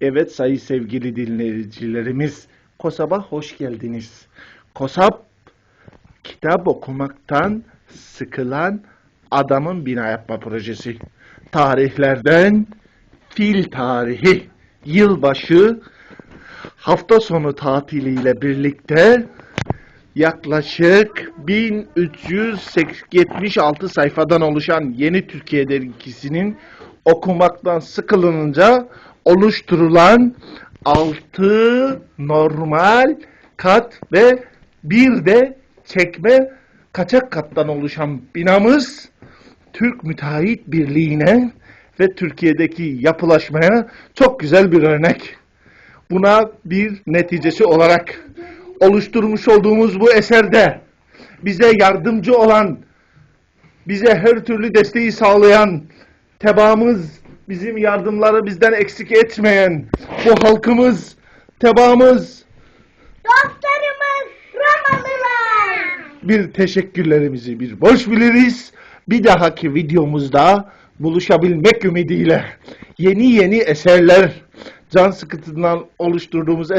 Evet sayı sevgili dinleyicilerimiz, KOSAP'a hoş geldiniz. KOSAP, kitap okumaktan sıkılan adamın bina yapma projesi. Tarihlerden fil tarihi, yılbaşı, hafta sonu tatiliyle birlikte yaklaşık 1376 sayfadan oluşan Yeni Türkiye dergisinin okumaktan sıkılınca oluşturulan 6 normal kat ve bir de çekme kaçak kattan oluşan binamız Türk Müteahhit Birliği'ne ve Türkiye'deki yapılaşmaya çok güzel bir örnek. Buna bir neticesi olarak oluşturmuş olduğumuz bu eserde bize yardımcı olan, bize her türlü desteği sağlayan, tebaamız, bizim yardımları bizden eksik etmeyen bu halkımız, tebaamız Dostlarımız Romalılar. bir teşekkürlerimizi bir borç biliriz. Bir dahaki videomuzda buluşabilmek ümidiyle yeni yeni eserler, can sıkıntından oluşturduğumuz